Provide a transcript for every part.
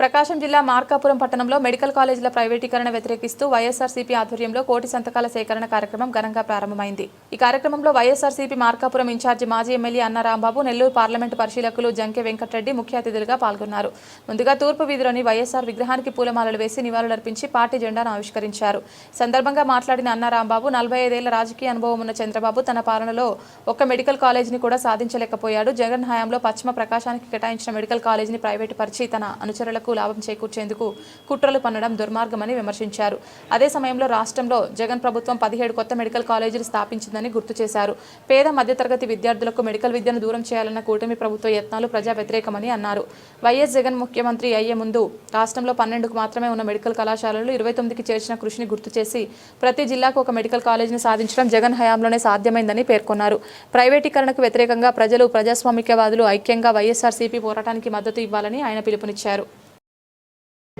ప్రకాశం జిల్లా మార్కాపురం పట్టణంలో మెడికల్ కాలేజీల ప్రైవేటీకరణ వ్యతిరేకిస్తూ వైఎస్ఆర్సీపీ ఆధ్వర్యంలో కోటి సంతకాల సేకరణ కార్యక్రమం ఘనంగా ప్రారంభమైంది. ఈ కార్యక్రమంలో వైఎస్ఆర్సీపీ మార్కాపురం ఇన్ఛార్జి మాజీ ఎమ్మెల్యే అన్న రాంబాబు నెల్లూరు పార్లమెంటు పరిశీలకులు జంకె వెంకటరెడ్డి ముఖ్య అతిథులుగా పాల్గొన్నారు. ముందుగా తూర్పు వీధిలోని వైఎస్ఆర్ విగ్రహానికి పూలమాలలు వేసి నివాళులర్పించి పార్టీ జెండాను ఆవిష్కరించారు. సందర్భంగా మాట్లాడిన అన్న రాంబాబు నలభై ఐదేళ్ళ రాజకీయ అనుభవం ఉన్న చంద్రబాబు తన పాలనలో ఒక్క మెడికల్ కాలేజీని కూడా సాధించలేకపోయాడు. జగన్ హయాంలో పశ్చిమ ప్రకాశానికి కేటాయించిన మెడికల్ కాలేజీని ప్రైవేటు పరిచి తన అనుచరులకు లాభం చేకూర్చేందుకు కుట్రలు పన్నడం దుర్మార్గమని విమర్శించారు. అదే సమయంలో రాష్ట్రంలో జగన్ ప్రభుత్వం పదిహేడు కొత్త మెడికల్ కాలేజీలు స్థాపించిందని గుర్తు చేశారు. పేద మధ్యతరగతి విద్యార్థులకు మెడికల్ విద్యను దూరం చేయాలన్న కూటమి ప్రభుత్వ యత్నాలు ప్రజా వ్యతిరేకమని అన్నారు. వైఎస్ జగన్ ముఖ్యమంత్రి అయ్యే ముందు రాష్ట్రంలో పన్నెండుకు మాత్రమే ఉన్న మెడికల్ కళాశాలలు ఇరవై తొమ్మిదికి చేర్చిన కృషిని గుర్తు చేసి ప్రతి జిల్లాకు ఒక మెడికల్ కాలేజీని సాధించడం జగన్ హయాంలోనే సాధ్యమైందని పేర్కొన్నారు. ప్రైవేటీకరణకు వ్యతిరేకంగా ప్రజలు ప్రజాస్వామికవాదులు ఐక్యంగా వైఎస్ఆర్సీపీ పోరాటానికి మద్దతు ఇవ్వాలని ఆయన పిలుపునిచ్చారు.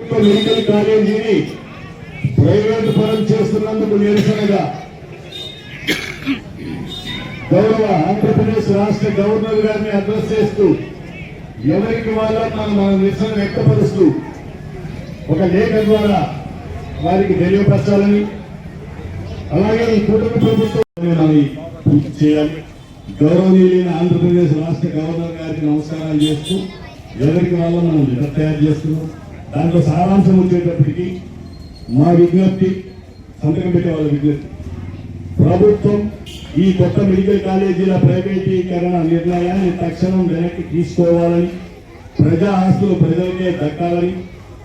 మెడికల్ కాలేజీని ప్రైవేట్ పరం చేస్తున్నందుకు నిరసనగా గౌరవ ఆంధ్రప్రదేశ్ రాష్ట్ర గవర్నర్ గారిని అడ్రస్ చేస్తూ ఎవరికి వాళ్ళ మనం మన నిరసన వ్యక్తపరుస్తూ ఒక లేఖ ద్వారా వారికి తెలియపరచాలని అలాగే ఈ కూటమి ప్రభుత్వం పూర్తి చేయాలి. గౌరవనీయులైన ఆంధ్రప్రదేశ్ రాష్ట్ర గవర్నర్ గారికి నమస్కారాలు చేస్తూ ఎవరికి వాళ్ళ మనం లెటర్ తయారు చేస్తున్నాం. దాంట్లో సారాంశం వచ్చేటప్పటికి మా విజ్ఞప్తి సంతకం పెట్టే వాళ్ళ విజ్ఞప్తి. ప్రభుత్వం ఈ కొత్త మెడికల్ కాలేజీల ప్రైవేటీకరణ నిర్ణయాన్ని తక్షణం వెనక్కి తీసుకోవాలని ప్రజా ఆస్తులు ప్రజలకే దక్కాలని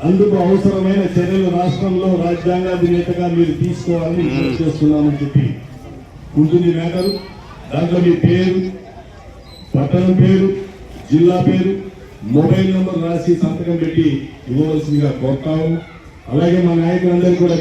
అందుకు అవసరమైన చర్యలు రాష్ట్రంలో రాజ్యాంగాధినేతగా మీరు తీసుకోవాలని చేస్తున్నామని చెప్పి ఉంటుంది మ్యాటరు దాంట్లో మీ పేరు పట్టణం పేరు జిల్లా పేరు మొబైల్ నంబర్ రాసి సంతకం పెట్టి ఇవ్వవలసిందిగా కోరుతాము. అలాగే మా నాయకులందరూ కూడా